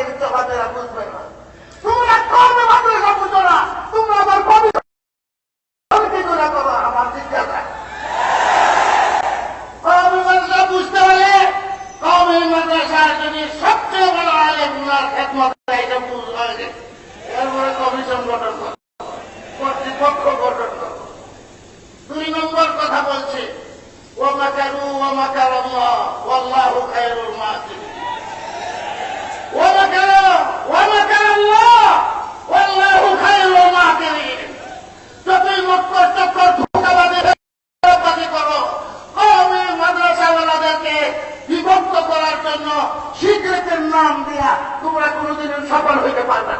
শাহবাজ পাকের বুঝবে না। তোমরা কবে মাদ্রাসা বুঝো না, তোমরা এরপরে কমিশন গঠন করো, কর্তৃপক্ষ গঠন দুই নম্বর কথা বলছে ও মাকারু ও মাকার আল্লাহ খায়রুল মাকিরিন ومكر ومكر الله والله خير الماكرين যতই মক্কর চক্কর ধোকাবাদী ধোকাবাদী করো কওমি মাদ্রাসাওয়ালাদেরকে বিভক্ত করার জন্য সিগারেটের নাম দিয়া তোমরা কোনোদিন সফল হইতে পারবে না না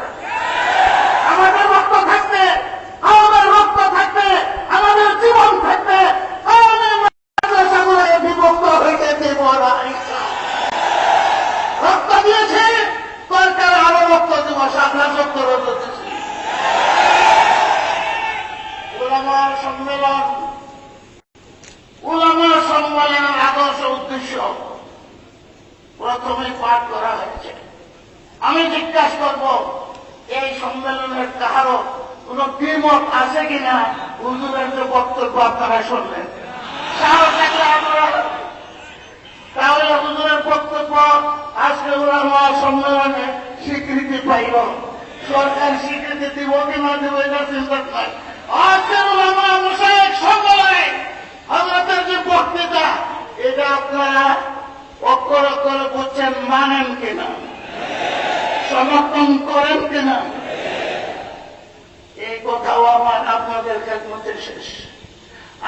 ওলামার সম্মেলন। ওলামার সম্মেলনের আদর্শ উদ্দেশ্য প্রথমে পাঠ করা হয়েছে। আমি জিজ্ঞাসা করব, এই সম্মেলনের কারও কোন দ্বিমত আছে কিনা? হুজুরের যে বক্তব্য আপনারা শুনলেন। তাহলে হুজুরের বক্তব্য আজকে ওলামা সম্মেলনে স্বীকৃতি পাইল সরকার স্বীকৃতি দিব কি না দিব এটা চিন্তা নাই। আজকের ওলামা মোসাইক সম্মেলনে আমাদের যে বক্তৃতা, এটা আপনারা অক্ষর অক্ষরে বলছেন, মানেন কিনা? সমর্থন করেন কিনা? এই কথাও আমার আপনাদের খেদমতে শেষ।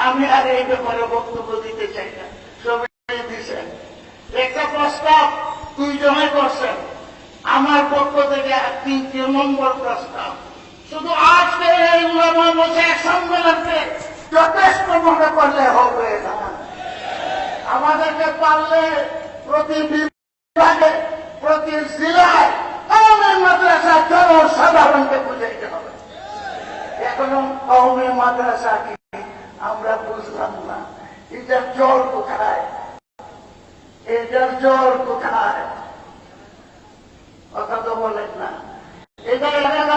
আমি আর এই ব্যাপারে বক্তব্য দিতে চাই না। সবাই দিচ্ছেন একটা প্রস্তাব দুইজনে করছেন। আমার পক্ষ থেকে তৃতীয় নম্বর প্রস্তাব। শুধু আজকে এই উলামা বসে সম্মেলনকে যথেষ্ট মনে করলে হবে। আমাদেরকে পারলে প্রতি বিভাগে, প্রতি জেলায় কওমের মাদ্রাসা জনসাধারণকে বুঝাইতে হবে। এখনও কওমের মাদ্রাসা কি আমরা বুঝলাম না। এটার জল কোথায়? এটার জল কোথায়? কথা তো বলেন না। এটা এলাকা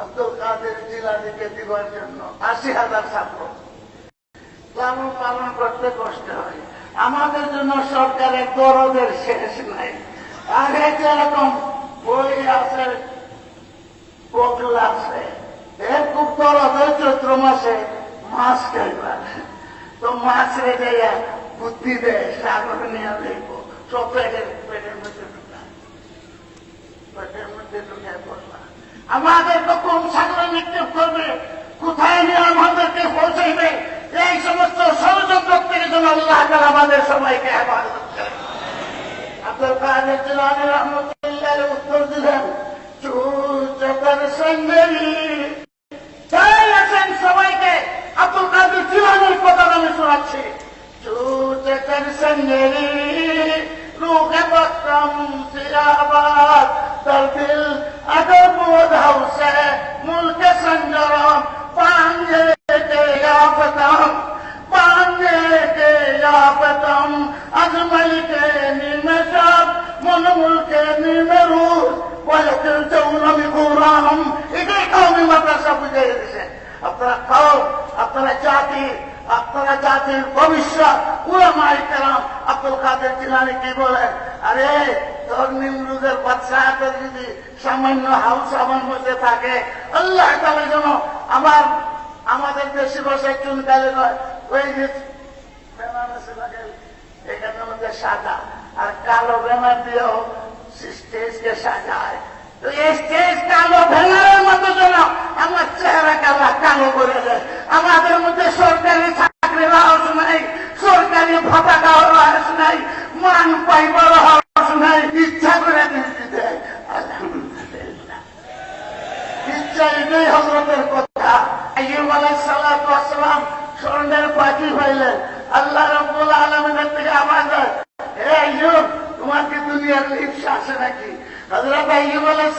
আব্দুল কাদের জিলানিকে দিবার জন্য। আশি হাজার ছাত্র। লালন পালন করতে কষ্ট হয়। আমাদের জন্য সরকারের দরদের শেষ নাই। আগে যেরকম বই আছে পগলা আছে, এর খুব দরদ হয় চৈত্র মাসে মাছ খাইবার। তো মাছ রেখে বুদ্ধি দেয় সাগর নিয়ে দেখব সব পেটের মধ্যে ঢুকায়। পেটের মধ্যে ঢুকায় আমাদের কোন সাগরে নিক্ষেপ করবে কোথায় নিয়ে আমাদেরকে পৌঁছাইবে, এই সমস্ত ষড়যন্ত্র থেকে যেন আল্লাহ আমাদের সবাইকে আব্দুল কাদের জিলানী রহমতুল্লাহ উত্তর দিলেন চুচকার সঙ্গেরি তাই আছেন সবাইকে, আব্দুল কাদের জিলানির কথা আমি শোনাচ্ছি। চুচকার সঙ্গেরি রুখে বক্রম সিরাবাদ হাউস আমার মধ্যে থাকে। আল্লাহ তাহলে যেন আমার, আমাদের দেশি ভাষায় চুনকালে নয়। ওই যে মধ্যে সাদা। আর কালো স্টেজকে এই স্টেজ কালো মতো আমার চেহারা কালা করে আমাদের মধ্যে সরকারি চাকরির হাউস নাই, সরকারি ভাতা খাওয়ার নাই, মান পাইবার হাউস এটাই হজরতের কথা। আইব আলাই সালাম স্বর্ণের পাখি পাইলেন আল্লাহ রব্বুল আলমিনের থেকে আওয়াজ হয় হে আইব তোমার কি দুনিয়ার ইচ্ছা আছে নাকি? হজরত আইব আলাই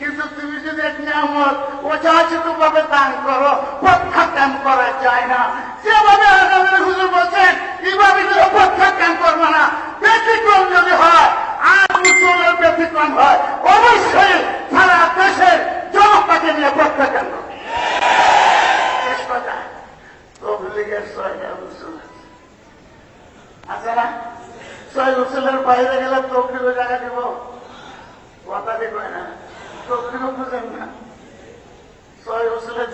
কিন্তু তুমি যদি এক অযাচিত ভাবে দান করো, প্রত্যাখ্যান করা যায় না। যেভাবে আগামী হুজুর বলছেন এইভাবে প্রত্যাখ্যান করব না। ব্যতিক্রম যদি হয় ব্যতিক্রম হয়। অবশ্যই সারা দেশের জনতাকে নিয়ে প্রত্যাখ্যান বাইরে গেলে তবলিগের জায়গা দিব। না। তবলিগ বুঝেন না। ছয়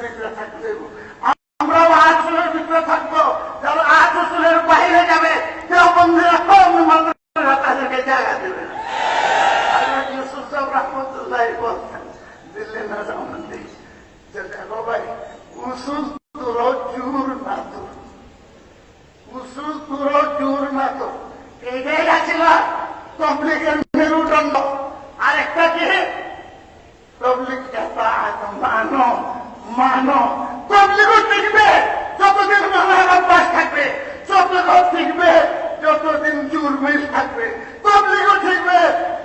ভিতরে থাকতে আমরাও আট ভিতরে থাকব। যারা আট উসুলের বাইরে যাবে কেউ বন্ধুরা কম জায়গা দেবে সাহেব রহমতুল্লাহ বলতেন দিল্লি নাজামন্দি দেখো ভাই, উসুল তুর জুর না তো। উসুল তুর জুর না তো। এইটাই আছিল তবলিগের মেরুদণ্ড আরেকটা কি তবলিগ মানো মানো তবলিগও টিকবে যতদিন মানার অভ্যাস থাকবে তবলিগও টিকবে যতদিন জুর মিল থাকবে তবলিগও ঠিকবে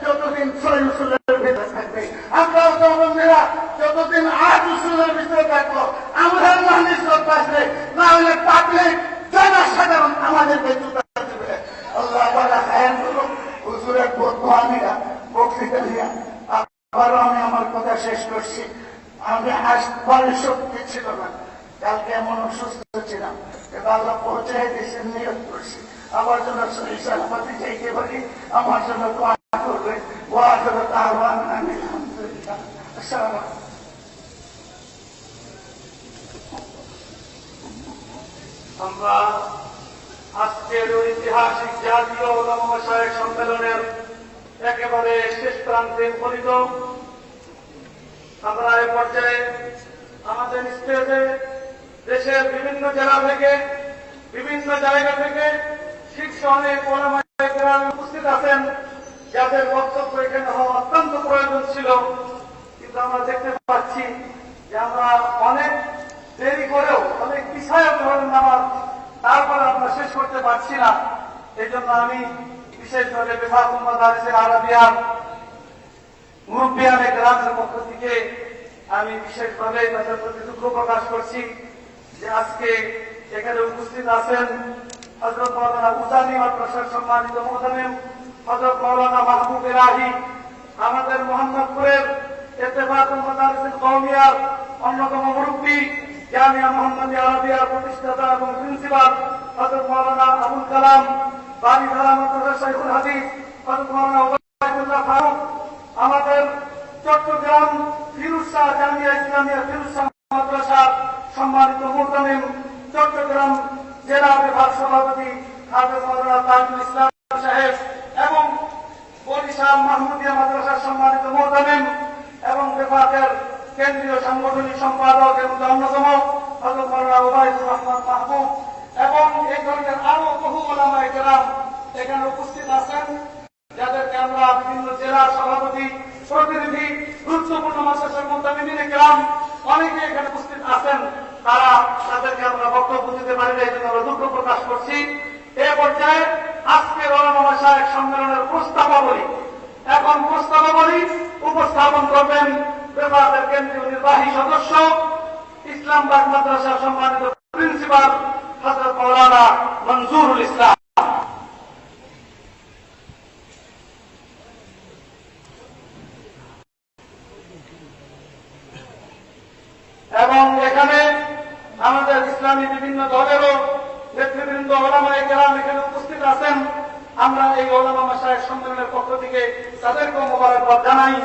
যতদিন ছয় উসুলের ভিতরে থাকবে আমরাও তো বন্ধুরা যতদিন আট উসুলের ভিতরে থাকব আমরা মানুষ বাঁচবে না হলে পাবলিক জনসাধারণ আমাদেরকে জুতা দেবে আল্লাহ তারা খায়ান করুন হুজুরের বর্তমানীরা বক্তৃতা দিয়া আবারও আমি আমার কথা শেষ করছি আসবার শক্তি ছিল না। কালকে এমন অসুস্থ ছিলাম। আল্লাহ পৌঁছাই দিয়েছেন নিয়োগ করছি। আমার জন্য সালামতি চাইতে পারি, আমার জন্য দোয়া করবে। ওয়া করে আমি আলহামদুলিল্লাহ। আমরা আজকের ঐতিহাসিক জাতীয় সম্মেলনের একেবারে শেষ প্রান্তে উপনীত। আমরা এ পর্যায়ে আমাদের স্টেজে দেশের বিভিন্ন জেলা থেকে, বিভিন্ন জায়গা থেকে শীর্ষ অনেক উপস্থিত আছেন। যাদের বক্তব্য এখানে হওয়া অত্যন্ত প্রয়োজন ছিল। কিন্তু আমরা দেখতে পাচ্ছি যে আমরা অনেক দেরি করেও, অনেক পিছায় ধরেন নামাজ তারপরে আমরা শেষ করতে পারছি না। এই জন্য আমি বিশেষভাবে বিভাগ আরবিয়ার মুরব্বিয়ানে গ্রামের পক্ষ থেকে আমি বিশেষভাবে তাদের প্রতি দুঃখ প্রকাশ করছি যে আজকে এখানে উপস্থিত আছেন হজরত মৌলানা উজানি মাদ্রাসার সম্মানিত মোহতামিম হজরত মৌলানা মাহবুব এলাহি, আমাদের মোহাম্মদপুরের মাদারিসুল কওমিয়ার অন্যতম মুরব্বী জামিয়া মোহাম্মদ আরবিয়ার প্রতিষ্ঠাতা এবং প্রিন্সিপাল হজরত মৌলানা আবুল কালাম বাড়িধারা মাদ্রাসা শাইখুল হাদিস হজরত মৌলানা ফারুক আমাদের চট্টগ্রাম ফিরুজ শাহ জামিয়া ইসলামিয়া ফিরুজ শাহ মাদ্রাসার সম্মানিত মুহতামিম চট্টগ্রাম জেলা বিভাগ সভাপতি তাজুল ইসলাম সাহেব এবং বরিশাল মাহমুদিয়া মাদ্রাসার সম্মানিত মোহতামিম এবং বিভাগের কেন্দ্রীয় সাংগঠনিক সম্পাদক এবং অন্যতম হজরত ওবায়দুর রহমান মাহবুব এবং এই ধরনের আরও বহু কেরাম এখানে উপস্থিত আছেন। যাদেরকে আমরা বিভিন্ন জেলার সভাপতি, প্রতিনিধি, গুরুত্বপূর্ণ মাদ্রাসার মোহতামিমিনে কেরাম অনেকে এখানে উপস্থিত আছেন। তারা তাদেরকে আমরা বক্তব্য দিতে পারি না, এই জন্য আমরা দুঃখ প্রকাশ করছি। এ পর্যায়ে আজকের ওলামা সাহেব সম্মেলনের প্রস্তাবাবলী এখন প্রস্তাবাবলী উপস্থাপন করবেন বিভাগের কেন্দ্রীয় নির্বাহী সদস্য, ইসলামবাগ মাদ্রাসার সম্মানিত প্রিন্সিপাল হজরত মৌলানা মনজুরুল ইসলাম। এবং এখানে আমাদের ইসলামী বিভিন্ন দলেরও নেতৃবৃন্দ, ওলামায় কেরাম এখানে উপস্থিত আছেন। আমরা এই ওলামা মাসায়ের সম্মেলনের পক্ষ থেকে তাদেরকেও মোবারকবাদ জানাই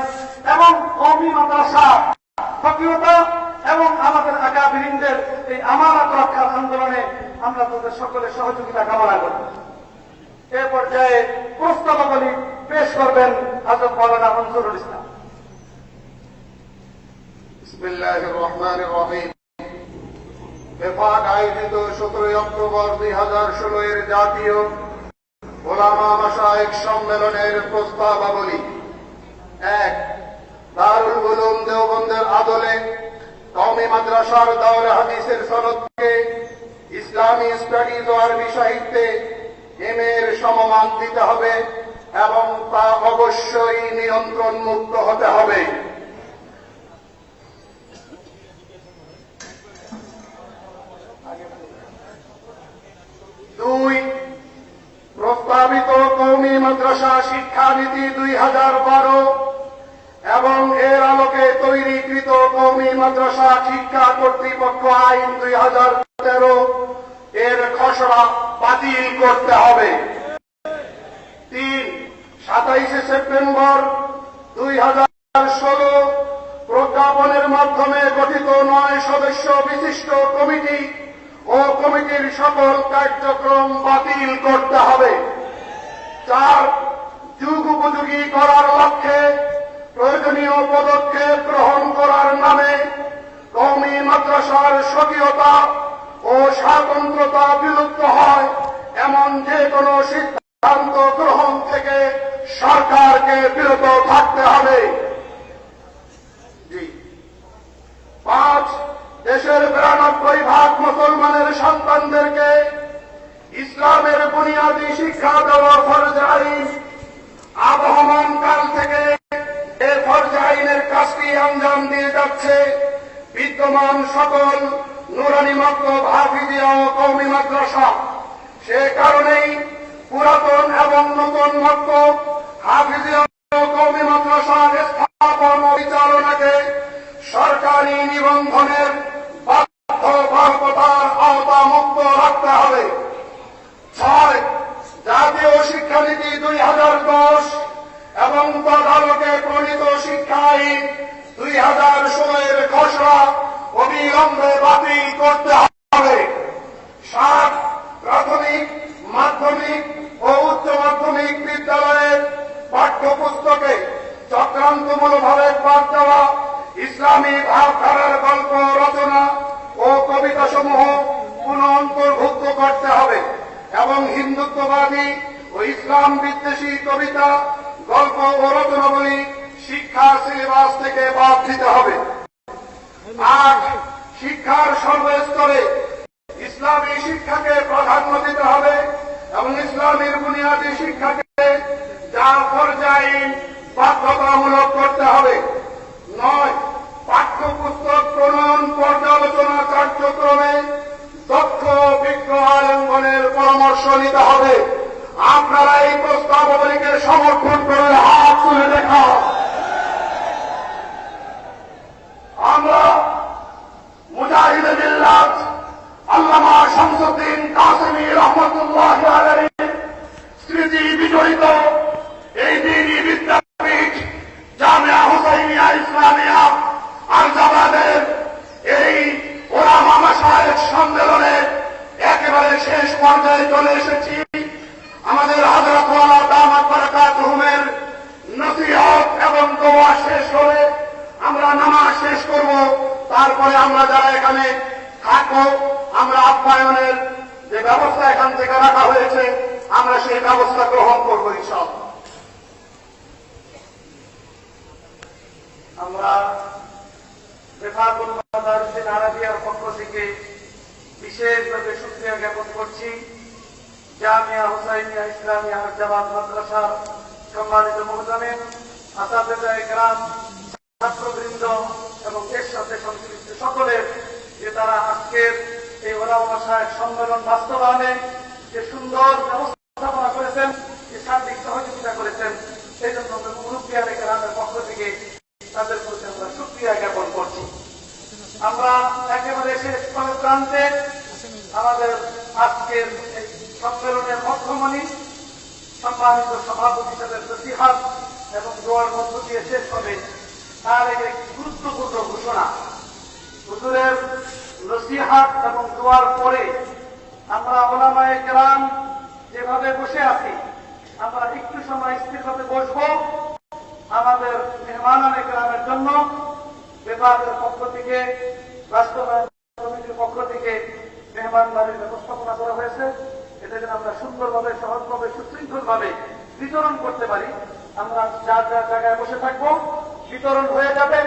এবং কমি মাদ্রাসা, ফকিরতা এবং আমাদের আকাবিরিনদের এই আমানত রক্ষার আন্দোলনে আমরা তাদের সকলে সহযোগিতা কামনা করি। এ পর্যায়ে প্রস্তাবাবলী পেশ করবেন হজরত মৌলানা মনসুরুল ইসলাম। বিসমিল্লাহ রহমান রহিম। বেফাক আয়োজিত সতেরোই অক্টোবর দুই হাজার ষোলো এর জাতীয় ওলামা মাসায়ক সম্মেলনের প্রস্তাবাবলী। এক, দারুল উলুম দেওবন্দের আদলে কওমি মাদ্রাসার দাওরে হাদিসের সনদকে ইসলামী স্টাডিজ ও আরবি সাহিত্যে এম এর সমমান দিতে হবে এবং তা অবশ্যই নিয়ন্ত্রণ মুক্ত হতে হবে দুই প্রস্তাবিত কৌমি মাদ্রাসা শিক্ষানীতি দুই হাজার বারো এবং এর আলোকে তৈরিকৃত কৌমি মাদ্রাসা শিক্ষা কর্তৃপক্ষ আইন দুই হাজার তেরো এর খসড়া বাতিল করতে হবে। তিন, সাতাইশে সেপ্টেম্বর দুই হাজার ষোলো প্রজ্ঞাপনের মাধ্যমে গঠিত নয় সদস্য বিশিষ্ট কমিটি ও কমিটির সকল কার্যক্রম বাতিল করতে হবে। চার যুগ উপযোগী করার লক্ষ্যে, প্রয়োজনীয় পদক্ষেপ গ্রহণ করার নামে কৌমি মাদ্রাসার স্বকীয়তা ও স্বাতন্ত্রতা বিলুপ্ত হয় এমন যে কোনো সিদ্ধান্ত গ্রহণ থেকে সরকারকে বিরত থাকতে হবে। পাঁচ, দেশের বিরানব্বই ভাগ মুসলমানের সন্তানদেরকে ইসলামের বুনিয়াদী শিক্ষা দেওয়া ফরজ আইন আবহমান কাল থেকে এ ফরজ আইনের কাজটি আঞ্জাম দিয়ে যাচ্ছে। বিদ্যমান সকল নুরানি মক্তব হাফিজিয়া ও কৌমি মাদ্রাসা, সে কারণেই পুরাতন এবং নতুন মক্তব হাফিজিয়া ও কৌমি মাদ্রাসার স্থাপন ও পরিচালনাকে সরকারি নিবন্ধনের বাধ্যবাধকতার আওতা মুক্ত রাখতে হবে ছয় জাতীয় শিক্ষানীতি দুই হাজার দশ এবং তদালকে প্রণীত শিক্ষা আইন দুই হাজার ষোলের খসড়া অবিলম্বে বাতিল করতে হবে সাত প্রাথমিক মাধ্যমিক ও উচ্চ মাধ্যমিক বিদ্যালয়ের পাঠ্যপুস্তকে চক্রান্তমূলকভাবে বাদ দেওয়া ইসলামী ভাবধারার গল্প রচনা ও কবিতা সমূহ পুনঃ অন্তর্ভুক্ত করতে হবে এবং হিন্দুত্ববাদী ও ইসলাম বিদ্বেষী কবিতা গল্প ও রচনাবলী শিক্ষা সিলেবাস থেকে বাদ দিতে হবে আট শিক্ষার সর্বস্তরে ইসলামী শিক্ষাকে প্রাধান্য দিতে হবে এবং ইসলামের বুনিয়াদী শিক্ষাকে যার পর্যায়ে বাধ্যতামূলক করতে হবে। নয়, পাঠ্যপুস্তক প্রণয়ন পর্যালোচনা কার্যক্রমে দক্ষ বিজ্ঞ আলম্বনের পরামর্শ নিতে হবে। আপনারা এই প্রস্তাবলীকে সমর্থন করে হাত তুলে দেখাও আমরা আল্লামা শামসুদ্দিন কাসমি রহমতুল্লাহ স্মৃতি বিজড়িত এই দিনই বিদ্যাপীঠ জামিয়া হুসাইনিয়া ইসলামিয়া আরজাবাদের এই ওলামা মাসায়েক সম্মেলনে একেবারে শেষ পর্যায়ে চলে এসেছি আমাদের হজরত ওয়ালা দামাত বারাকাতুহুমের নসিহত এবং দোয়া শেষ হলে আমরা নামাজ শেষ করব তারপরে আমরা যারা এখানে থাকব আমরা আপ্যায়নের যে ব্যবস্থা এখান থেকে রাখা হয়েছে আমরা সেই ব্যবস্থা গ্রহণ করব ইনশাআল্লাহ আমরা বেফাকুল মাদারিসিন আরাবিয়ার পক্ষ থেকে বিশেষভাবে সুক্রিয়া জ্ঞাপন করছি জামিয়া হুসাইনিয়া ইসলামিয়া জামাত মাদ্রাসার সম্মানিত মহতামিম আসাদেদা গ্রাম ছাত্রবৃন্দ এবং এর সাথে সংশ্লিষ্ট সকলের যে তারা আজকের এই ওলামা সাহেব সম্মেলন বাস্তবায়নে যে সুন্দর ব্যবস্থাপনা করেছেন, যে সার্বিক সহযোগিতা করেছেন, সেই জন্য মুরুব্বিয়ার গ্রামের পক্ষ থেকে তাদের প্রতি আমরা সুক্রিয়া জ্ঞাপন করছি। আমরা একেবারে শেষ প্রান্তে আমাদের আজকের সম্মেলনের মধ্যমণি সম্মানিত সভাপতি হিসেবে নসিহাত এবং দোয়ার মধ্য দিয়ে শেষ হবে তার এক একটি গুরুত্বপূর্ণ ঘোষণা। হুজুরের নসিহাত এবং দোয়ার পরে আমরা ওলামায় গ্রাম যেভাবে বসে আছি, আমরা একটু সময় স্থিরভাবে বসবো আমাদের মেহমানানে গ্রামের জন্য। বিভাগের পক্ষ থেকে বাস্তবায়ন কমিটির পক্ষ থেকে মেহমান বাড়ির ব্যবস্থাপনা করা হয়েছে। এটা যেন আমরা সুন্দরভাবে, সহজভাবে, সুশৃঙ্খলভাবে বিতরণ করতে পারি। আমরা যার যার জায়গায় বসে থাকব, বিতরণ হয়ে যাবে,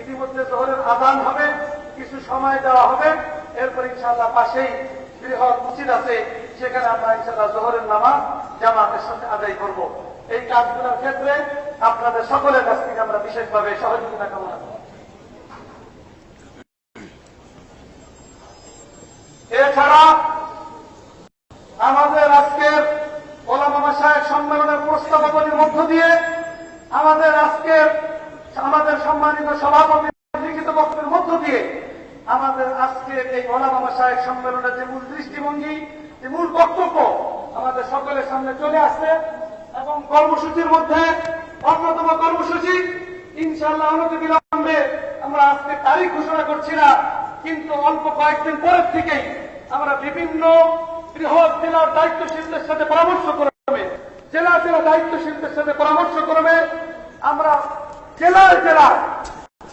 ইতিমধ্যে শহরের আদান হবে, কিছু সময় দেওয়া হবে। এরপর ইনশাআল্লাহ পাশেই বৃহৎ মসজিদ আছে, সেখানে আমরা ইনশাআল্লাহ জোহরের নামাজ, জামাতের সাথে আদায় করব। এই কাজগুলোর ক্ষেত্রে আপনাদের সকলের কাছ থেকে আমরা বিশেষভাবে সহযোগিতা কামনা করি। এছাড়া আমাদের আজকের ওলামা সাহেব সম্মেলনের প্রস্তাবাবলীর মধ্য দিয়ে আমাদের আজকের আমাদের সম্মানিত সভাপতি লিখিত বক্তব্যের মধ্য দিয়ে আমাদের আজকের এই ওলামা সাহেব সম্মেলনের যে মূল দৃষ্টিভঙ্গি, যে মূল বক্তব্য আমাদের সকলের সামনে চলে আসছে এবং কর্মসূচির মধ্যে অন্যতম কর্মসূচি, ইনশাআল্লাহ অনতি বিলম্বে আমরা আজকে তারিখ ঘোষণা করছি না, কিন্তু অল্প কয়েকদিন পরের থেকেই আমরা বিভিন্ন বৃহৎ জেলার দায়িত্বশীলদের সাথে পরামর্শ করবে। জেলা জেলা দায়িত্বশীলদের সাথে পরামর্শ করবে। আমরা জেলায় জেলায়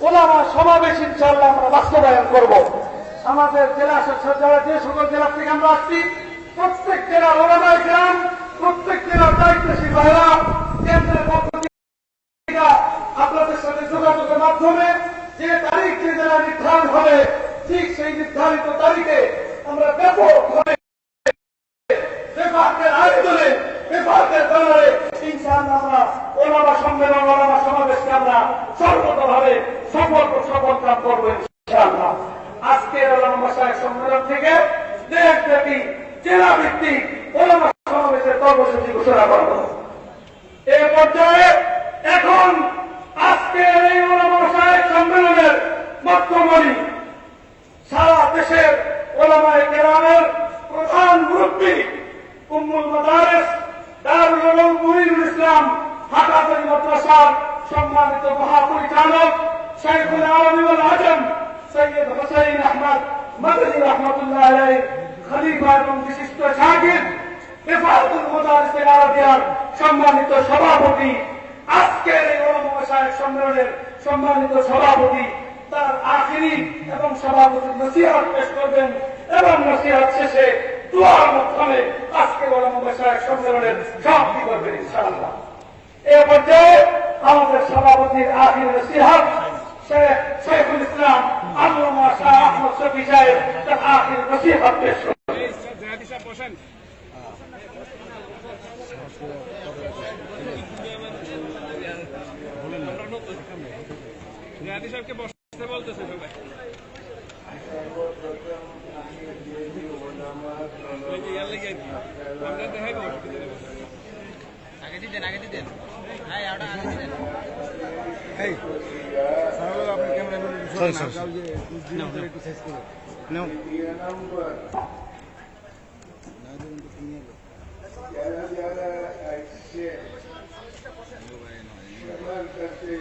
ওলামা সমাবেশ ইনশাল্লাহ আমরা বাস্তবায়ন করব। আমাদের জেলা শাসক যারা যে সকল জেলা থেকে আমরা আসছি, প্রত্যেক জেলার ওলামায় গ্রাম প্রত্যেক জেলার দায়িত্বশীল ভাইরা কেন্দ্রের পক্ষ থেকে আপনাদের সাথে যোগাযোগের মাধ্যমে যে তারিখ যে জেলা নির্ধারণ হবে ঠিক সেই নির্ধারিত তারিখে আমরা ব্যাপকভাবে বিভাগের আয়োজনে বিভাগের ব্যানারে ইনশাআল্লাহ আমরা ওলামা সম্মেলন ওলামা সমাবেশকে আমরা সর্বতভাবে সফল সফল কাম করব ইনশাআল্লাহ আজকের ওলামা সাহেব সম্মেলন থেকে দেশব্যাপী জেলা ভিত্তিক ওলামা সমাবেশের কর্মসূচি ঘোষণা করব এ পর্যায়ে এখন আজকের এই ওলামা সাহেব সম্মেলনের মধ্যমণি সারা দেশের ওলামায় কেরামের প্রধান মুরব্বী উম্মুল মাদারেস দারুল মুহিনুল ইসলাম হাটাজারি মাদ্রাসার সম্মানিত মহাপরিচালক শেখুল আলমী আজম সৈয়দ হোসেন আহমদ মদনী রহমতুল্লাহ আলাই খলিফা এবং বিশিষ্ট শাহিদ বেফাতুল মুদারিসের আরাবিয়ার সম্মানিত সভাপতি, আজকের এই ওলামা সম্মেলনের সম্মানিত সভাপতি তার আখিরি এবং সভাপতি নসিহাত পেশ করবেন এবং নসিহাত শেষে দোয়ার মাধ্যমে আজকে সাহেব সম্মেলনের সমাপ্তি করবেন ইনশাআল্লাহ। এ পর্যায়ে আমাদের সভাপতির আখির নসিহাত, শেখ শেখুল ইসলাম আল্লামা শাহ আহমদ শফি সাহেব তার আখির নসিহাত পেশ করবেন। বসেন বলতেছে সবাই। ওই যে ইয়ার লেগে আমরা দেখাইবো আগে দিতেন আগে দিতেন। হ্যাঁ ওটা আগে দিতেন। যারা যারা আসছে সবার কাছে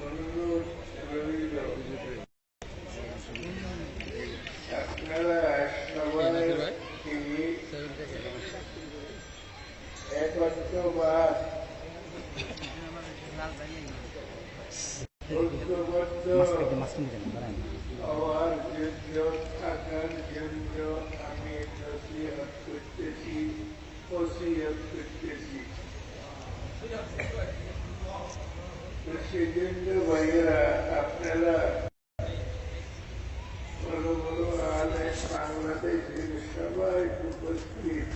অনুরোধ রইল আপনারা সবাই একত্রবাদ ঐক্যবদ্ধ হওয়ার জন্য থাকার জন্য আমি নসিহত করতেছি ওসিয়ত করতেছি তো সেজন্য ভাইয়েরা আপনারা বড় বড় আলে বাংলাদেশের সবাই উপস্থিত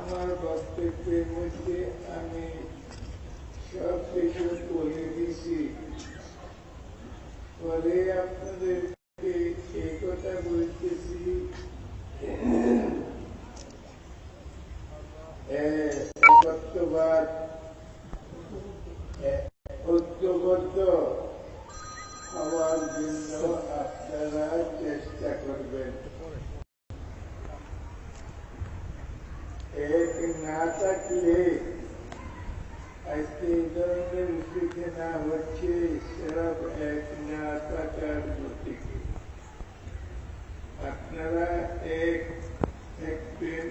আমার বক্তব্যের মধ্যে আমি সব কিছু বলে দিছি পরে আপনাদেরকে এই কথা বলতেছি একত্রবাদ ঐক্যবদ্ধ হওয়ার জন্য আপনারা চেষ্টা করবেন এক না থাকলে আজকে এই ধরনের উদ্দীপনা হচ্ছে সেরব এক না থাকার গতিকে আপনারা এক থাকবেন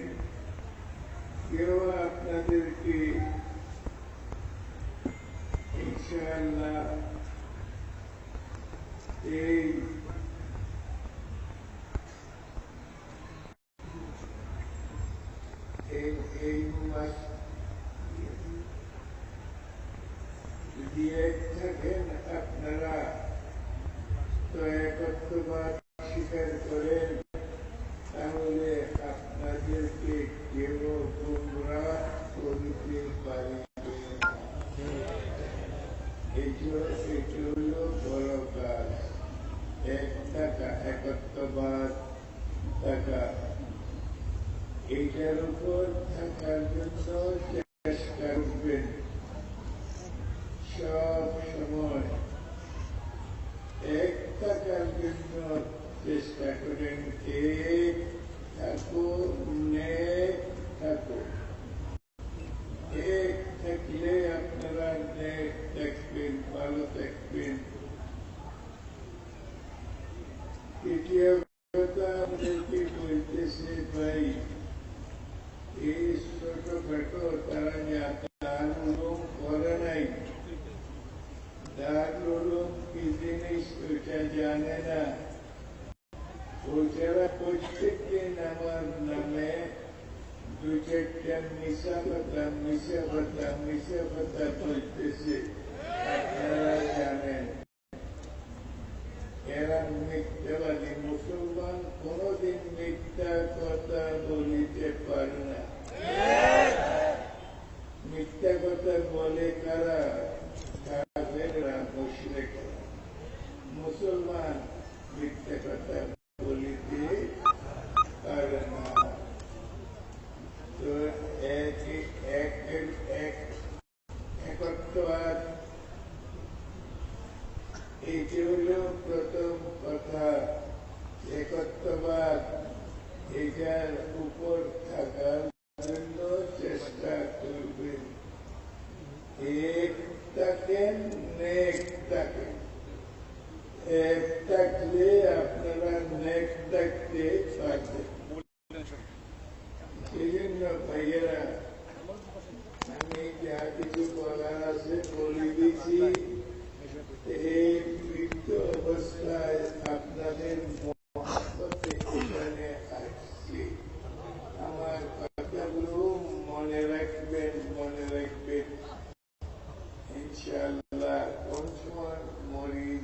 কেউ আপনাদেরকে ইনশাআল্লাহ এই চেষ্টা করেন কে তারপর Tücekten misafetten misafetten misafetten tücdesi. Ekmele একত্ববাদ এটার উপর থাকার